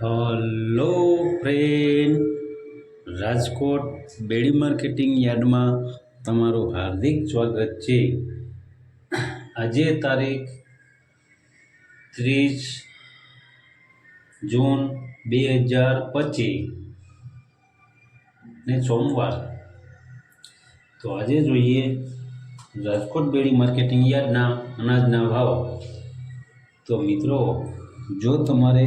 Hello friend Rajkot Bedi marketing યાર્ડમાં તમારું હાર્દિક સ્વાગત છે. આજે તારીખ ત્રીસ જૂન બે હજાર પચીસ ને સોમવાર. તો આજે જોઈએ રાજકોટ બેડી માર્કેટિંગ યાર્ડના અનાજના ભાવ. તો મિત્રો, જો તમારે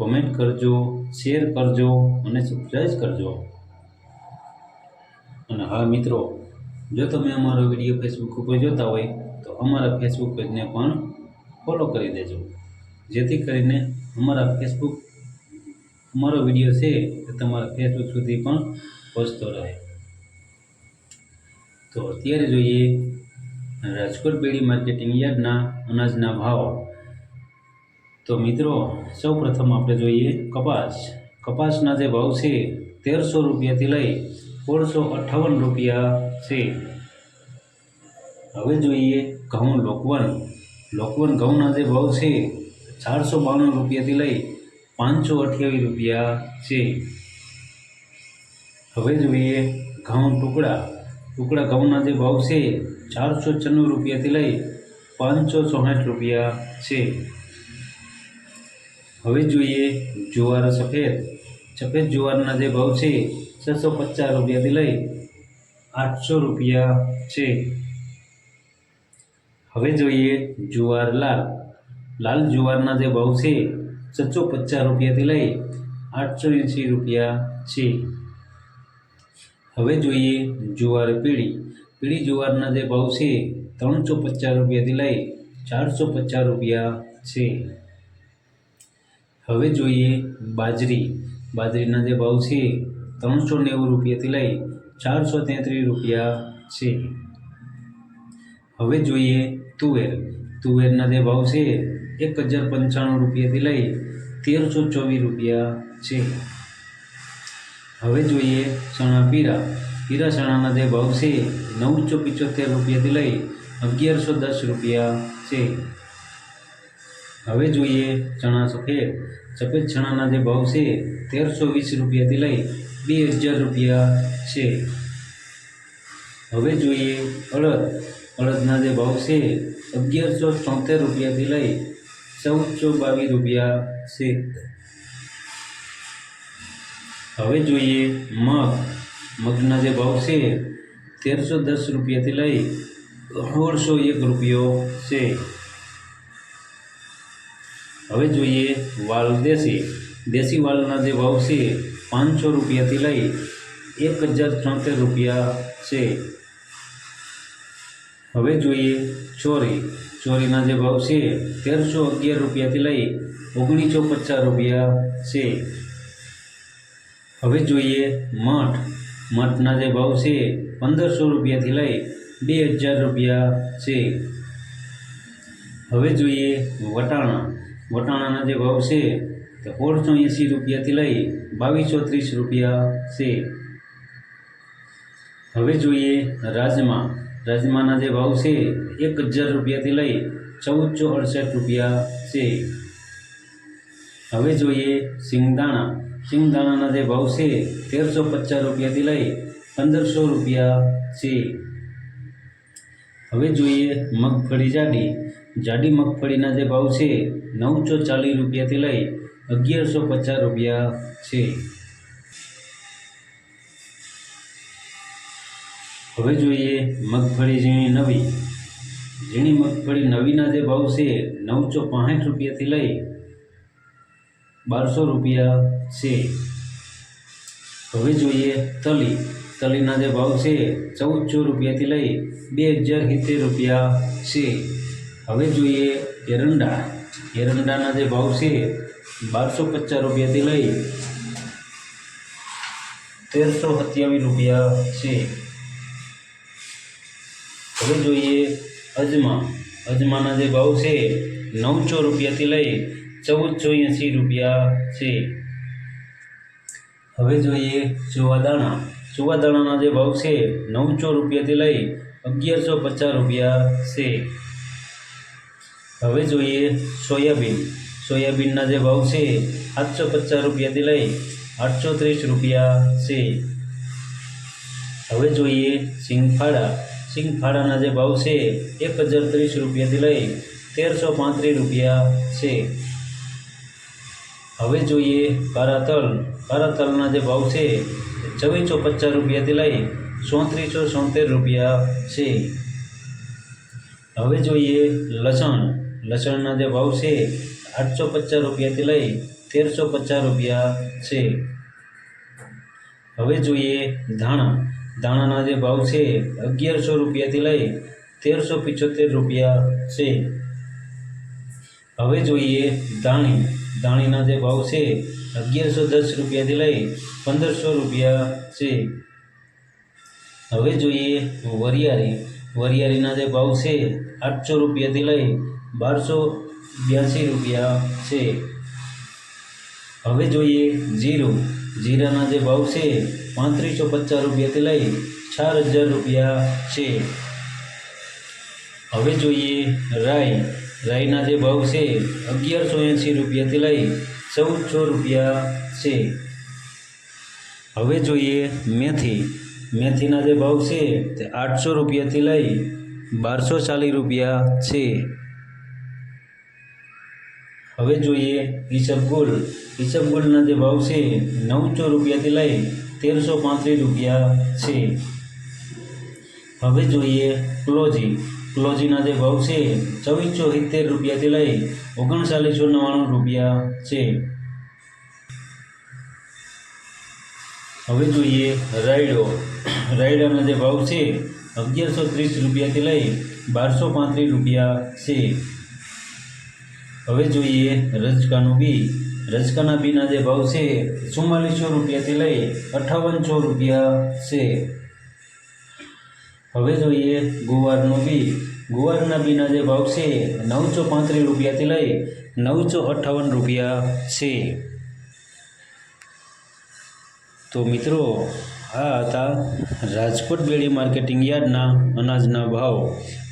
કોમેન્ટ કરજો શેર કરજો અને સબસ્ક્રાઈબ કરજો. અને હા મિત્રો, જો તમે અમારો વીડિયો ફેસબુક ઉપર જોતા હોય, તો અમારા ફેસબુક પેજને પણ ફોલો કરી દેજો. જેથી કરીને અમારા ફેસબુક અમારો વીડિયો છે તે તમારા ફેસબુક સુધી પણ પહોંચતો રહે. તો અત્યારે જોઈએ રાજકોટ બેડી માર્કેટિંગ યાર્ડના અનાજના ભાવ. તો મિત્રો સૌ પ્રથમ આપણે જોઈએ કપાસ. કપાસના જે ભાવ છે, તેરસો રૂપિયાથી લઈ સોળસો અઠ્ઠાવન રૂપિયા છે. હવે જોઈએ ઘઉં લોકવન. લોકવન ઘઉંના જે ભાવ છે, ચારસો બાણું રૂપિયાથી લઈ પાંચસો અઠ્યાવીસ રૂપિયા છે. હવે જોઈએ ઘઉં ટુકડા. ટુકડા ઘઉંના જે ભાવ છે, ચારસો છન્નું રૂપિયાથી લઈ પાંચસો ચોસઠ રૂપિયા છે. હવે જોઈએ જુવાર સફેદ. સફેદ જુવારના જે ભાવ છે, છસો પચાસ રૂપિયાથી લઈ આઠસો રૂપિયા છે. હવે જોઈએ જુવાર લાલ. લાલ જુવારના જે ભાવ છે, છસો પચાસ રૂપિયાથી લઈ આઠસો એંસી રૂપિયા છે. હવે જોઈએ જુવાર પીળી. પીળી જુવારના જે ભાવ છે, ત્રણસો પચાસ રૂપિયાથી લઈ ચારસો પચાસ રૂપિયા છે. હવે જોઈએ બાજરી. બાજરીના જે ભાવ છે ત્રણસો નેવું રૂપિયાથી લઈ ચારસો તેત્રીસ રૂપિયા છે. હવે જોઈએ તુવેર. તુવેરના જે ભાવ છે એક હજાર પંચાણું રૂપિયાથી લઈ તેરસો ચોવીસ રૂપિયા છે. હવે જોઈએ ચણા પીરા. પીરા ચણાના જે ભાવ છે નવસો પિચોતેર રૂપિયાથી લઈ અગિયારસો દસ રૂપિયા છે. હવે જોઈએ ચણા સફેદ. સફેદ ચણાના જે ભાવ છે, તેરસો વીસ રૂપિયાથી લઈ બે હજાર રૂપિયા છે. હવે જોઈએ અડદ. અડદના જે ભાવ છે, અગિયારસો ચોતેર રૂપિયાથી લઈ ચૌદસો બાવીસ રૂપિયા છે. હવે જોઈએ મગ. મગના જે ભાવ છે, તેરસો દસ રૂપિયાથી લઈ સોળસો એક રૂપિયો છે. હવે જોઈએ વાલ દેશી. દેશી વાલના જે ભાવ છે પાંચસો રૂપિયાથી લઈ એક હજાર ચોતેર રૂપિયા છે. હવે જોઈએ ચોરી. ચોરીના જે ભાવ છે તેરસો અગિયાર રૂપિયાથી લઈ ઓગણીસો પચાસ રૂપિયા છે. હવે જોઈએ મઠ. મઠના જે ભાવ છે પંદરસો રૂપિયાથી લઈ બે હજાર રૂપિયા છે. હવે જોઈએ વટાણા. વટાણાના જે ભાવ છે, તે સોળસો એંસી રૂપિયાથી લઈ બાવીસો ત્રીસ રૂપિયા છે. હવે જોઈએ રાજમા. રાજમાના જે ભાવ છે, એક હજાર રૂપિયાથી લઈ ચૌદસો અડસઠ રૂપિયા છે. હવે જોઈએ સિંગદાણા. સિંગદાણાના જે ભાવ છે, તેરસો પચાસ રૂપિયાથી લઈ પંદરસો રૂપિયા છે. હવે જોઈએ મગફળી જાડી. જાડી મગફળીના જે ભાવ છે, નવસો ચાલીસ રૂપિયાથી લઈ અગિયારસો પચાસ રૂપિયા છે. હવે જોઈએ મગફળી ઝીણી નવી. ઝીણી મગફળી નવીના જે ભાવ છે, નવસો પાંસઠ રૂપિયાથી લઈ બારસો રૂપિયા છે. હવે જોઈએ તલી. તલીના જે ભાવ છે, ચૌદસો રૂપિયાથી લઈ બે હજાર સિત્તેર રૂપિયા છે. હવે જોઈએ એરંડા. એરંડાના જે ભાવ છે, બારસો પચાસ રૂપિયાથી લઈ તેરસો સત્યાવીસ રૂપિયા છે. હવે જોઈએ અજમા. અજમાના જે ભાવ છે, નવસો રૂપિયાથી લઈ ચૌદસો એંસી રૂપિયા છે. હવે જોઈએ ચુવાદાણા. ચુવાદાણાના જે ભાવ છે, નવસો રૂપિયાથી લઈ અગિયારસો પચાસ રૂપિયા છે. હવે જોઈએ સોયાબીન. સોયાબીનના જે ભાવ છે, સાતસો પચાસ રૂપિયાથી લઈ આઠસો ત્રીસ રૂપિયા છે. હવે જોઈએ સિંગફાળા. સિંગફાળાના જે ભાવ છે, એક હજાર ત્રીસ રૂપિયાથી લઈ તેરસો પાંત્રીસ રૂપિયા છે. હવે જોઈએ કારાતલ. તલ કાળા તલના જે ભાવ છે ચોવીસો પચાસ રૂપિયાથી લઈ ચોત્રીસો સોતેર રૂપિયા છે. હવે જોઈએ લસણ. લસણના જે ભાવ છે, આઠસો પચાસ રૂપિયાથી લઈ તેરસો પચાસ રૂપિયા છે. હવે જોઈએ ધાણા. ધાણાના જે ભાવ છે, અગિયારસો રૂપિયાથી લઈ તેરસો પિચોતેર રૂપિયા છે. હવે જોઈએ ધાણી. ધાણીના જે ભાવ છે, અગિયારસો દસ રૂપિયાથી લઈ પંદરસો રૂપિયા છે. હવે જોઈએ વરિયાળી. વરિયાળીના જે ભાવ છે, આઠસો રૂપિયાથી લઈ બારસો બ્યાસી રૂપિયા છે. હવે જોઈએ જીરું. જીરાના જે ભાવ છે, પાંત્રીસો પચાસ રૂપિયાથી લઈ ચાર હજાર રૂપિયા છે. હવે જોઈએ રાઈ. રાઈના જે ભાવ છે, અગિયારસો એંસી રૂપિયાથી લઈ ચૌદસો રૂપિયા છે. હવે જોઈએ મેથી. મેથીના જે ભાવ છે, તે આઠસો રૂપિયાથી લઈ બારસો ચાલીસ રૂપિયા છે. હવે જોઈએ ઈસબગુલ ઈસબગુલના જે ભાવ છે નવસો રૂપિયાથી લઈ તેરસો પાંત્રીસ રૂપિયા છે. હવે જોઈએ ક્લોજી. ક્લોજીના જે ભાવ છે ચોવીસો સિત્તેર રૂપિયાથી લઈ ઓગણચાલીસો નવ્વાણું રૂપિયા છે. હવે જોઈએ રાયડો. રાયડાના જે ભાવ છે અગિયારસો ત્રીસ રૂપિયાથી લઈ બારસો પાંત્રીસ રૂપિયા છે. હવે જોઈએ રજકાનું બી. રજકાના બીના જે ભાવ છે, ચુમ્માલીસો રૂપિયાથી લઈ અઠાવનસો રૂપિયા છે. હવે જોઈએ ગુવારનું બી. ગુવારના બીના જે ભાવ છે, નવસો પાંત્રીસ રૂપિયાથી લઈ નવસો અઠ્ઠાવન રૂપિયા છે. તો મિત્રો, આ હતા રાજકોટ બેડી માર્કેટિંગ યાર્ડના અનાજના ભાવ.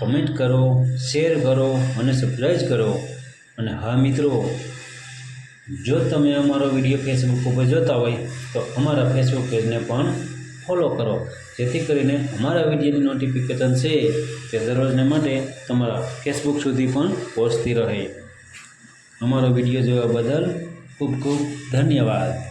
કોમેન્ટ કરો શેર કરો અને સબસ્ક્રાઈબ કરો. અને હા, મિત્રો, જો તમે અમારો વીડિયો ફેસબુક ઉપર જોતા હોય, તો અમારા ફેસબુક પેજને પણ ફોલો કરો. જેથી કરીને અમારા વિડીયોની નોટિફિકેશન છે તે દરરોજને માટે તમારા ફેસબુક સુધી પણ પહોંચતી રહે. અમારો વીડિયો જોવા બદલ ખૂબ ખૂબ ધન્યવાદ.